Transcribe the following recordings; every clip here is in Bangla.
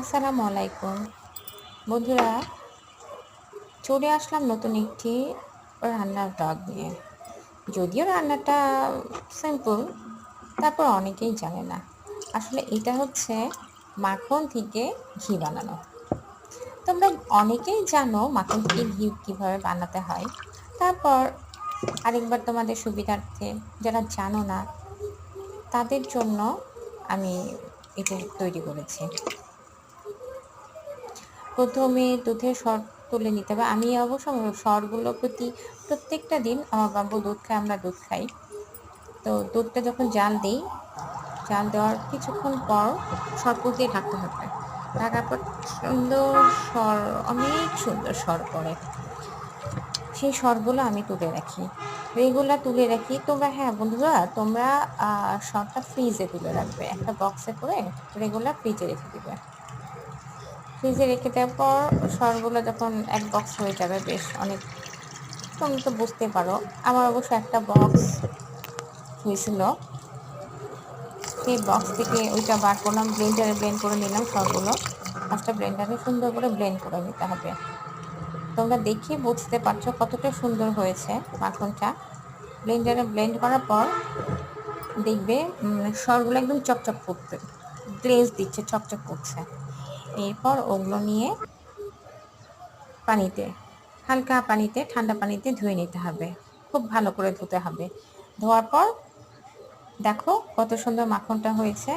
আসসালামু আলাইকুম। বন্ধুরা, চলে আসলাম নতুন একটি রান্নার ব্লগ নিয়ে। যদিও রান্নাটা সিম্পল, তারপর অনেকেই জানে না। আসলে এটা হচ্ছে মাখন থেকে ঘি বানানো। তোমরা অনেকেই জানো মাখন থেকে ঘি কীভাবে বানাতে হয়। তারপর আরেকবার তোমাদের সুবিধার্থে, যারা জানো না, তাদের জন্য আমি এটা তৈরি করেছি। প্রথমে দুধের সর তুলে নিতে হবে। আমি অবশ্য সরগুলো প্রতি প্রত্যেকটা দিন আমার বাবু দুধ খায় আমরা দুধ খাই। তো দুধটা যখন জাল দিই, জাল দেওয়ার কিছুক্ষণ পর সরপুর দিয়ে ঢাকতে হবে। ঢাকার পর সুন্দর সর অনেক সুন্দর সর পড়ে। সেই সরগুলো আমি তুলে রাখি। রেগুলার তুলে রাখি। তোমরা হ্যাঁ বন্ধুরা, তোমরা সরটা ফ্রিজে তুলে রাখবে। একটা বক্সে করে রেগুলার ফ্রিজে রেখে দিবে। ফ্রিজে রেখে দেওয়ার পর সরগুলো যখন এক বক্স হয়ে যাবে, বেশ অনেক তুমি তো বুঝতে পারো। আমার অবশ্য একটা বক্স হয়েছিল। সেই বক্স থেকে ওইটা বার করলাম ব্লেন্ডারে ব্লেন্ড করে নিলাম সরগুলো। পাঁচটা ব্লেন্ডারে সুন্দর করে ব্লেন্ড করে নিতে হবে। তোমরা দেখে বুঝতে পারছ কতটা সুন্দর হয়েছে মাখনটা। ব্লেন্ডারে ব্লেন্ড করার পর দেখবে সরগুলো একদম চকচক করতে গ্লেজ দিচ্ছে, চকচক করছে। এরপর ওগুলো নিয়ে পানিতে, হালকা পানিতে, ঠান্ডা পানিতে ধুয়ে নিতে হবে। খুব ভালো করে ধুতে হবে। ধোয়ার পর দেখো কত সুন্দর মাখনটা হয়েছে।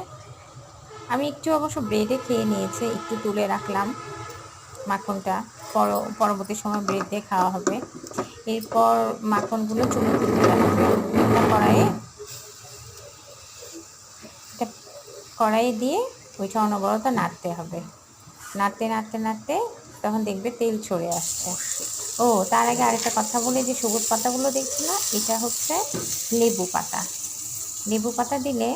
আমি একটু অবশ্য ব্রেডে খেয়ে নিয়েছি, একটু তুলে রাখলাম মাখনটা। পর পরবর্তী সময় ব্রেড দিয়ে খাওয়া হবে। এরপর মাখনগুলো চুলো কড়াইয়ে একটা কড়াইয়ে দিয়ে ওইটা অনবরত নাড়তে হবে। নাড়তে নাড়তে নাড়তে তখন দেখবে তেল ছড়ে আসছে। ও তার আগে আরেকটা কথা বলে যে সবুজ পাতাগুলো দেখছি না এটা হচ্ছে লেবু পাতা। লেবু পাতা দিলে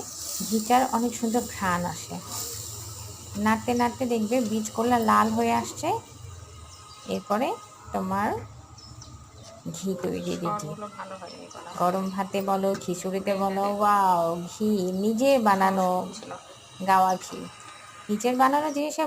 ঘিটার অনেক সুন্দর ঘ্রাণ আসে। নাড়তে নাড়তে দেখবে বীজ বীজগুলো লাল হয়ে আসছে। এরপরে তোমার ঘি তৈরি রেডি গরম ভাতে বলো খিচুড়িতে বলো ওয়াও ঘি নিজে বানানো গাওয়া ঘি। নিজের বানানো জিনিসে